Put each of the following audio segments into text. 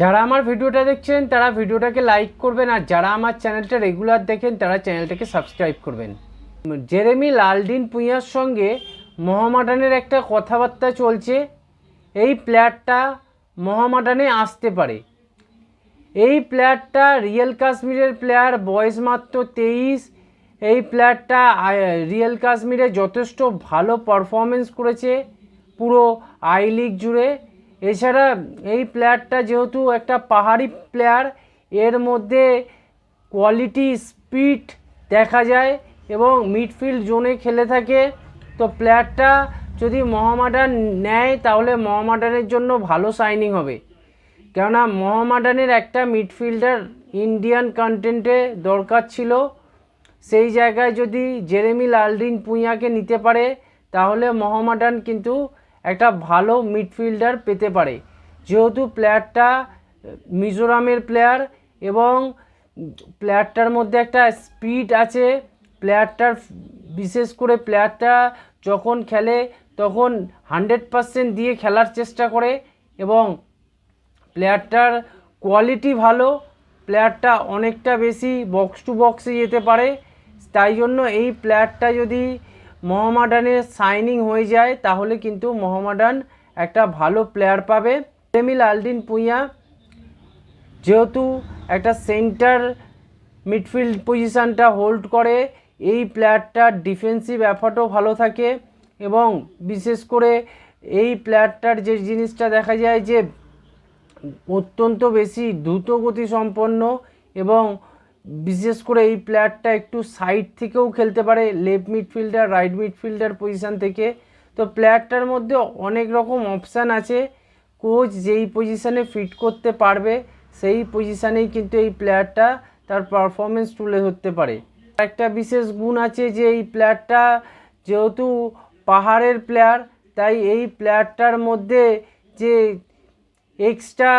যারা আমার ভিডিওটা দেখছেন, তারা ভিডিওটাকে লাইক করবেন আর যারা আমার চ্যানেলটা রেগুলার দেখেন, তারা চ্যানেলটাকে সাবস্ক্রাইব করবেন। জেরেমি লালডিন পুইয়ার সঙ্গে মোহামেডানের একটা কথাবার্তা চলছে। এই প্লেয়ারটা মোহামেডানে আসতে পারে। এই প্লেয়ারটা রিয়েল কাশ্মীরের প্লেয়ার বয়স মাত্র তেইশ। এই প্লেয়ারটা রিয়েল কাশ্মীরে যথেষ্ট ভালো পারফরমেন্স করেছে। পুরো আই লিগ জুড়ে। এছাড়া এই প্লেয়ারটা যেহেতু একটা পাহাড়ি প্লেয়ার, এর মধ্যে কোয়ালিটি স্পিড দেখা যায় এবং মিডফিল্ড জোনে খেলে থাকে। তো প্লেয়ারটা যদি মহামাডান নেয়, তাহলে মোহামেডানের জন্য ভালো সাইনিং হবে। কেননা মহামাডানের একটা মিডফিল্ডার ইন্ডিয়ান কন্টেন্টে দরকার ছিল। সেই জায়গায় যদি জেরেমি লালডিন পুঁয়াকে নিতে পারে, তাহলে মহামাডান কিন্তু একটা ভালো মিডফিল্ডার পেতে পারে। যেহেতু প্লেয়ারটা মিজোরামের প্লেয়ার এবং প্লেয়ারটার মধ্যে একটা স্পিড আছে, প্লেয়ারটার বিশেষ করে প্লেয়ারটা যখন খেলে তখন হান্ড্রেড পারসেন্ট দিয়ে খেলার চেষ্টা করে এবং প্লেয়ারটার কোয়ালিটি ভালো, প্লেয়ারটা অনেকটা বেশি বক্স টু বক্সে যেতে পারে। তাই জন্য এই প্লেয়ারটা যদি মোহামেডানের সাইনিং হয়ে যায়, তাহলে কিন্তু মোহামেডান একটা ভালো প্লেয়ার পাবে। রেমিল আলদিন পুইয়া, যেহেতু একটা সেন্টার মিডফিল্ড পজিশানটা হোল্ড করে, এই প্লেয়ারটার ডিফেন্সিভ এফার্টও ভালো থাকে এবং বিশেষ করে এই প্লেয়ারটার যে জিনিসটা দেখা যায় যে অত্যন্ত বেশি দ্রুত গতি সম্পন্ন এবং বিশেষ করে এই প্লেয়ারটা একটু সাইড থেকেও খেলতে পারে left midfielder right midfielder position থেকে। তো প্লেয়ারটার মধ্যে অনেক রকম অপশান আছে। কোচ যেই পজিশানে ফিট করতে পারবে, সেই পজিশানেই কিন্তু এই প্লেয়ারটা তার পারফরমেন্স তুলে ধরতে পারে। একটা বিশেষ গুণ আছে যে এই প্লেয়ারটা যেহেতু পাহাড়ের প্লেয়ার তাই এই প্লেয়ারটার মধ্যে যে এক্সট্রা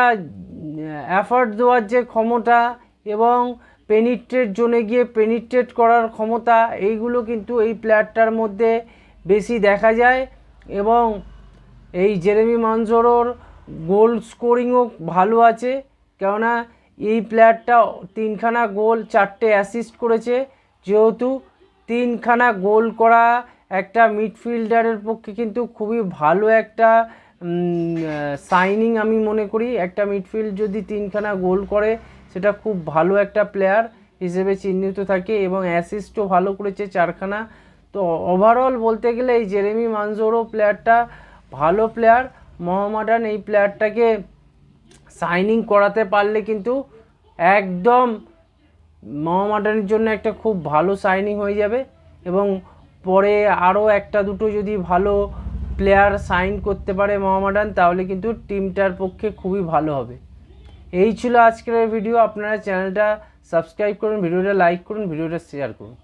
অ্যাফার্ট দেওয়ার যে ক্ষমতা এবং পেনিট্রেট জোনে গিয়ে পেনিট্রেট করার ক্ষমতা, এইগুলো কিন্তু এই প্লেয়ারটার মধ্যে বেশি দেখা যায় এবং এই জেরেমি মানজোরোর গোল স্কোরিংও ভালো আছে। কেননা এই প্লেয়ারটা তিনখানা গোল, চারটে অ্যাসিস্ট করেছে। যেহেতু তিনখানা গোল করা একটা মিডফিল্ডারের পক্ষে কিন্তু খুবই ভালো একটা সাইনিং আমি মনে করি। একটা মিডফিল্ড যদি তিনখানা গোল করে সেটা খুব ভালো একটা প্লেয়ার হিসেবে চিহ্নিত থাকে এবং অ্যাসিস্টও ভালো করেছে চারখানা। তো ওভারঅল বলতে গেলে এই জেরেমি মানজোরো প্লেয়ারটা ভালো প্লেয়ার মোহামেডান এই প্লেয়ারটাকে সাইনিং করাতে পারলে কিন্তু একদম মোহামেডানের জন্য একটা খুব ভালো সাইনিং হয়ে যাবে এবং পরে আরও একটা দুটো যদি ভালো প্লেয়ার সাইন করতে পারে মোহামেডান তাহলে কিন্তু টিমটার পক্ষে খুবই ভালো হবে। এই ছিল আজকের ভিডিও আপনারা চ্যানেলটা সাবস্ক্রাইব করুন ভিডিওটা লাইক করুন ভিডিওটা শেয়ার করুন।